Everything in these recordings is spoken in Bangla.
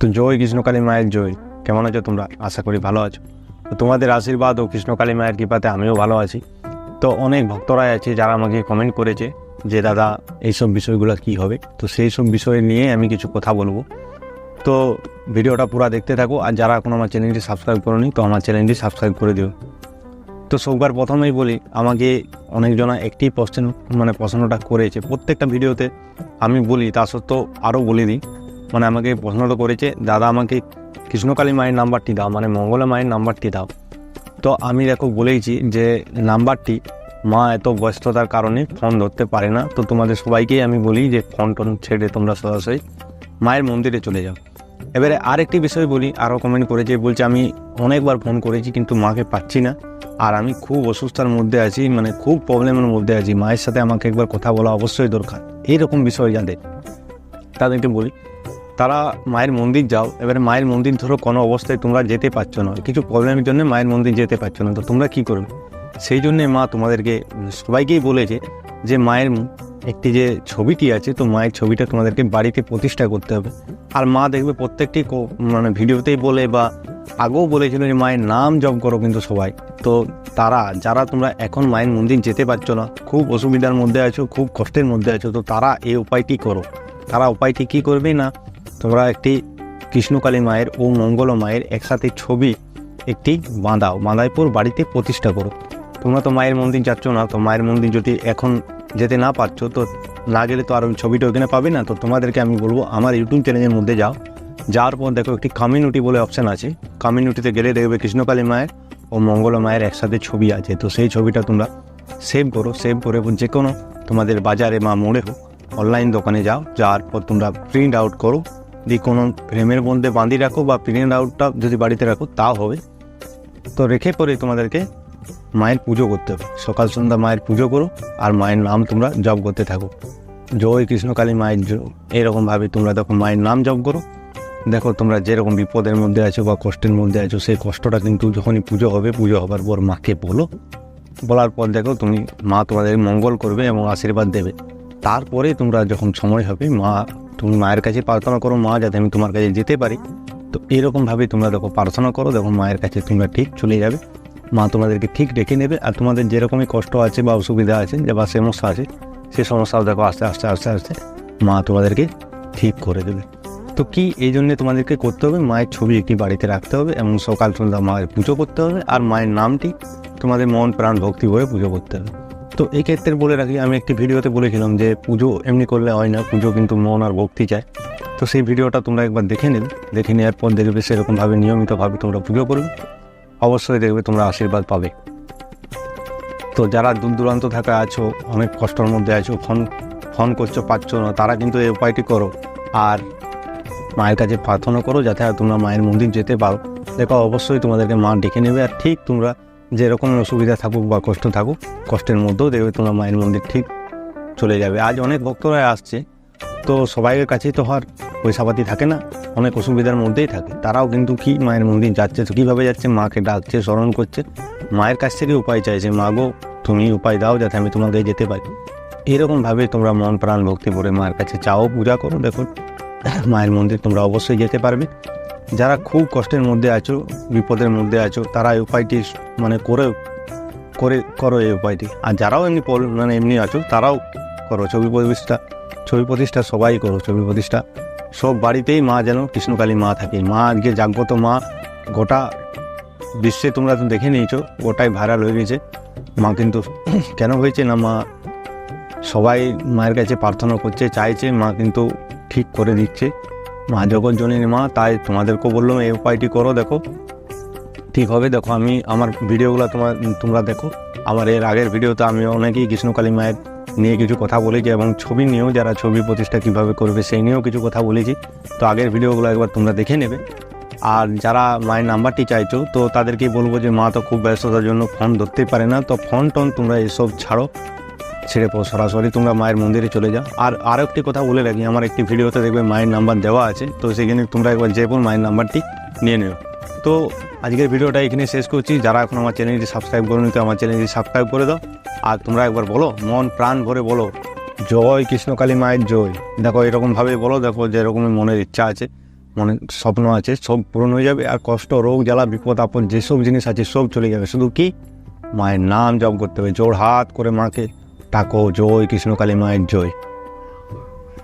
তো জয় কৃষ্ণকালী মায়ের জয়। কেমন আছো তোমরা? আশা করি ভালো আছো। তো তোমাদের আশীর্বাদ ও কৃষ্ণকালী মায়ের কৃপাতে আমিও ভালো আছি। তো অনেক ভক্তরাই আছে যারা আমাকে কমেন্ট করেছে যে, দাদা, এইসব বিষয়গুলো কি হবে? তো সেই সব বিষয় নিয়ে আমি কিছু কথা বলব। তো ভিডিওটা পুরো দেখতে থাকো। আর যারা এখন আমার চ্যানেলটি সাবস্ক্রাইব করোনি, তো আমার চ্যানেলটি সাবস্ক্রাইব করে দিও। তো সববার প্রথমেই বলি, আমাকে অনেকজনা একটি প্রশ্ন মানে প্রশ্নটা করেছে। প্রত্যেকটা ভিডিওতে আমি বলি, তা সত্ত্বেও আরও বলে দিই মানে আমাকে প্রশ্নটা করেছে, দাদা আমাকে কৃষ্ণকালী মায়ের নাম্বারটি দাও মানে মঙ্গলা মায়ের নাম্বারটি দাও। তো আমি দেখো বলেইছি যে নাম্বারটি মা এত ব্যস্ততার কারণে ফোন ধরতে পারে না। তো তোমাদের সবাইকেই আমি বলি যে ফোন টোন ছেড়ে তোমরা সরাসরি মায়ের মন্দিরে চলে যাও। এবারে আরেকটি বিষয় বলি আরও কমেন্ট করেছে, বলছে আমি অনেকবার ফোন করেছি কিন্তু মাকে পাচ্ছি না। আর আমি খুব অসুস্থার মধ্যে আছি মানে খুব প্রবলেমের মধ্যে আছি, মায়ের সাথে আমাকে একবার কথা বলা অবশ্যই দরকার, এইরকম বিষয় যাদের। তাদেরকে বলি তারা মায়ের মন্দির যাও, এবারে মায়ের মন্দির ধরো কোনো অবস্থায় তোমরা যেতে পারছ না। কিছু প্রবলেমের জন্য মায়ের মন্দির যেতে পারছ না। তো তোমরা কী করবে? সেই জন্যে মা তোমাদেরকে, সবাইকেই বলেছে যে মায়ের একটি যে ছবিটি আছে, তো মায়ের ছবিটা তোমাদেরকে বাড়িতে প্রতিষ্ঠা করতে হবে। আর মা দেখবে প্রত্যেকটি মানে ভিডিওতেই বলে বা আগেও বলেছিল যে, মায়ের নাম জপ করো কিন্তু সবাই। তো তারা, যারা তোমরা এখন মায়ের মন্দির যেতে পারছ না, খুব অসুবিধার মধ্যে আছো, খুব কষ্টের মধ্যে আছো, তো তারা এই উপায়টি করো। তারা উপায়টি কি করবে না? তোমরা একটি কৃষ্ণকালী মায়ের ও মঙ্গল মায়ের একসাথে ছবি একটি বাঁধাও, বাঁধাইপুর বাড়িতে প্রতিষ্ঠা করো। তোমরা তো মায়ের মন্দির যাচ্ছ না, তো মায়ের মন্দির যদি এখন যেতে না পারছ, তো না গেলে তো আর ওই ছবিটা ওখানে পাবে না। তো তোমাদেরকে আমি বলব, আমার ইউটিউব চ্যানেলের মধ্যে যাও। যাওয়ার পর দেখো একটি কমিউনিটি বলে অপশান আছে। কমিউনিটিতে গেলে দেখবে কৃষ্ণকালী মায়ের ও মঙ্গল মায়ের একসাথে ছবি আছে। তো সেই ছবিটা তোমরা সেভ করো। সেভ করে যে কোনো তোমাদের বাজারে বা মোড়ে হোক অনলাইন দোকানে যাও। যাওয়ার পর তোমরা প্রিন্ট আউট করো। দিয়ে কোনো ফ্রেমের মধ্যে বাঁধিয়ে রাখো বা প্রিন্ট আউটটা যদি বাড়িতে রাখো, তাও হবে। তো রেখে পরে তোমাদেরকে মায়ের পুজো করতে হবে। সকাল সন্ধ্যা মায়ের পুজো করো আর মায়ের নাম তোমরা জপ করতে থাকো। জয় কৃষ্ণকালী মায়ের এরকমভাবে তোমরা দেখো মায়ের নাম জপ করো। দেখো তোমরা যেরকম বিপদের মধ্যে আছো বা কষ্টের মধ্যে আছো, সেই কষ্টটা কিন্তু যখনই পুজো হবে, পুজো হবার পর মাকে বলো। বলার পর দেখো তুমি মা তোমাদের মঙ্গল করবে এবং আশীর্বাদ দেবে। তারপরে তোমরা যখন সময় হবে, মা তুমি মায়ের কাছে প্রার্থনা করো, মা, যাতে আমি তোমার কাছে যেতে পারি। তো এরকমভাবে তোমরা দেখো, প্রার্থনা করো, দেখো মায়ের কাছে তোমরা ঠিক চলে যাবে। মা তোমাদেরকে ঠিক ডেকে নেবে, আর তোমাদের যেরকমই কষ্ট আছে বা অসুবিধা আছে, যে বা সমস্যা আছে, সে সমস্যাও দেখো আস্তে আস্তে আস্তে আস্তে মা তোমাদেরকে ঠিক করে দেবে। তো কি এই জন্যে তোমাদেরকে করতে হবে? মায়ের ছবি একটি বাড়িতে রাখতে হবে এবং সকাল সন্ধ্যা মায়ের পুজো করতে হবে, আর মায়ের নামটি তোমাদের মন প্রাণ ভক্তি ভরে পুজো করতে হবে। তো এই ক্ষেত্রে বলে রাখি, আমি একটি ভিডিওতে বলেছিলাম যে পুজো এমনি করলে হয় না, পুজো কিন্তু মন আর ভক্তি চায়। তো সেই ভিডিওটা তোমরা একবার দেখে নেবে দেখে নেওয়ার পর দেখবে সেরকমভাবে নিয়মিতভাবে তোমরা পুজো করবে। অবশ্যই দেখবে তোমরা আশীর্বাদ পাবে। তো যারা দূর দূরান্ত থাকা আছো, অনেক কষ্টের মধ্যে আছো, ফোন ফোন করছ, পাচ্ছ না, তারা কিন্তু এই উপায়টি করো। আর মায়ের কাছে প্রার্থনা করো যাতে তোমরা মায়ের মন্দির যেতে পারো। দেখো, অবশ্যই তোমাদেরকে মা ডেকে নেবে। আর ঠিক তোমরা যেরকম অসুবিধা থাকুক বা কষ্ট থাকুক, কষ্টের মধ্যেও দেখবে তোমরা মায়ের মন্দির ঠিক চলে যাবে। আজ অনেক ভক্তরা আসছে, তো সবাইয়ের কাছেই তো আর পয়সাপাতি থাকে না, অনেক অসুবিধার মধ্যেই থাকে। তারাও কিন্তু কি মায়ের মন্দির যাচ্ছে, তো কীভাবে যাচ্ছে, মাকে ডাকছে, স্মরণ করছে। মায়ের কাছ থেকে উপায় চাইছে, মা গো, তুমি উপায় দাও যাতে আমি তোমার কাছে যেতে পারি। এরকমভাবে তোমরা মন প্রাণ ভক্তি করে মায়ের কাছে চাও, পূজা করো। দেখো মায়ের মন্দির তোমরা অবশ্যই যেতে পারবে। যারা খুব কষ্টের মধ্যে আছো, বিপদের মধ্যে আছো, তারা এই উপায়টি মানে করে করে করো এই উপায়টি। আর যারাও এমনি মানে এমনি আছো, তারাও করো। ছবি প্রতিষ্ঠা ছবি প্রতিষ্ঠা সবাই করো, ছবি প্রতিষ্ঠা। সব বাড়িতেই মা যেন কৃষ্ণকালী মা থাকে। মা আজকে জাগ্রত মা, গোটা বিশ্বে তোমরা তো দেখে নিয়েছো, গোটাই ভাইরাল হয়ে গেছে। মা কিন্তু কেন হয়েছে না মা? সবাই মায়ের কাছে প্রার্থনা করছে, চাইছে, মা কিন্তু ঠিক করে দিচ্ছে মা জগৎ জননী মা, তাই তোমাদেরকেও বললাম, এই উপায়টি করো, দেখো। ঠিক হবে, দেখো, আমি আমার ভিডিওগুলো তোমার, তোমরা দেখো। আমার এর আগের ভিডিওতে আমি অনেকেই কৃষ্ণকালী মায়ের নিয়ে কিছু কথা বলেছি এবং ছবি নিয়েও, যারা ছবি প্রতিষ্ঠা কীভাবে করবে, সেই নিয়েও কিছু কথা বলেছি। তো আগের ভিডিওগুলো একবার তোমরা দেখে নেবে। আর যারা মায়ের নাম্বারটি চাইছো, তো তাদেরকেই বলব যে, মা তো খুব ব্যস্ততার জন্য ফোন ধরতেই পারে না। তো ফোন টোন তোমরা এসব ছাড়ো। ছেড়ে পো, সরাসরি তোমরা মায়ের মন্দিরে চলে যাও। আর আরও একটি কথা বলে রাখি, আমার একটি ভিডিওতে দেখবে মায়ের নাম্বার দেওয়া আছে, তো সেখানে তোমরা একবার যে কোন মায়ের নাম্বারটি নিয়ে নিও। তো আজকের ভিডিওটা এখানে শেষ করছি। যারা এখন আমার চ্যানেলটি সাবস্ক্রাইব করোনি, তো আমার চ্যানেলটি সাবস্ক্রাইব করে দাও। আর তোমরা একবার বলো, মন প্রাণ ভরে বলো, জয় কৃষ্ণকালী মায়ের জয়। দেখো এরকমভাবে বলো, দেখো যেরকম মনের ইচ্ছা আছে মানে স্বপ্ন আছে, সব পূরণ হয়ে যাবে। আর কষ্ট, রোগ, জ্বালা, বিপদ, আপদ, যেসব জিনিস আছে, সব চলে যাবে। শুধু কি? মায়ের নাম জপ করতে হবে। জোর হাত করে মাকে ডাকো জয় কৃষ্ণকালী মায়ের জয়।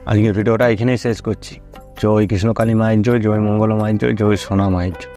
আজকের ভিডিওটা এখানেই শেষ করছি। জয় কৃষ্ণকালী মায়ের জয় জয় মঙ্গল মায়ের জয় জয় সোনা মায়ের জয়।